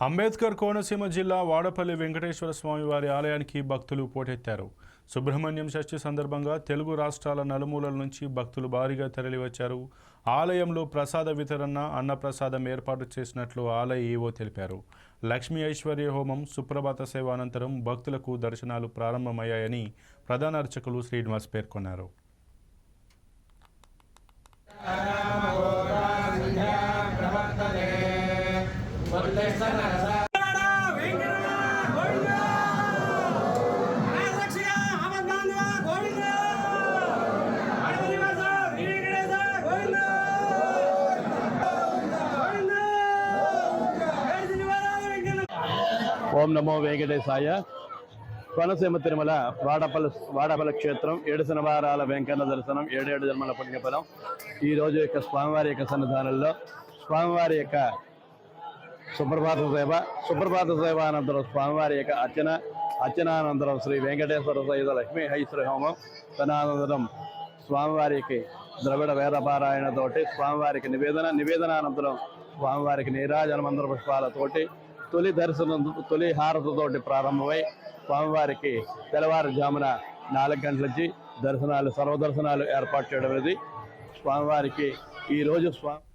అంబేద్కర్ కోనసీమ జిల్లా వాడపల్లి వెంకటేశ్వర స్వామి వారి ఆలయానికి భక్తులు పోటెత్తారు. సుబ్రహ్మణ్యం షష్ఠి సందర్భంగా తెలుగు రాష్ట్రాల నలుమూలల నుంచి భక్తులు భారీగా తరలివచ్చారు. ఆలయంలో ప్రసాద వితరణ అన్నప్రసాదం ఏర్పాటు చేసినట్లు ఆలయ ఈవో తెలిపారు. లక్ష్మీ ఐశ్వర్య హోమం సుప్రభాత సేవ అనంతరం భక్తులకు దర్శనాలు ప్రారంభమయ్యాయని ప్రధాన అర్చకులు శ్రీనివాస్ పేర్కొన్నారు. ఓం నమో వెంకటేశాయ. కోనసీమ తిరుమల వాడపల్లి వాడపల్లి క్షేత్రం ఏడు శనివారాల వెంకన్న దర్శనం ఏడేడు జన్మల పుణ్యఫలం. ఈ రోజు యొక్క స్వామివారి యొక్క సన్నిధానంలో స్వామివారి యొక్క సుప్రభాత సేవ సుప్రభాత సేవ అనంతరం స్వామివారి యొక్క అర్చన అర్చనానంతరం శ్రీ వెంకటేశ్వర సహిత లక్ష్మీ హైశ్వర హోమం తదనంతరం స్వామివారికి ద్రవిడ వేదపారాయణతోటి స్వామివారికి నివేదన నివేదనానంతరం స్వామివారికి నీరాజన మంత్ర పుష్పాలతోటి తొలి దర్శనం తొలి హారతితోటి ప్రారంభమై స్వామివారికి తెల్లవారుజామున నాలుగు గంటల నుంచి దర్శనాలు సర్వదర్శనాలు ఏర్పాటు చేయడం అనేది స్వామివారికి ఈరోజు స్వామి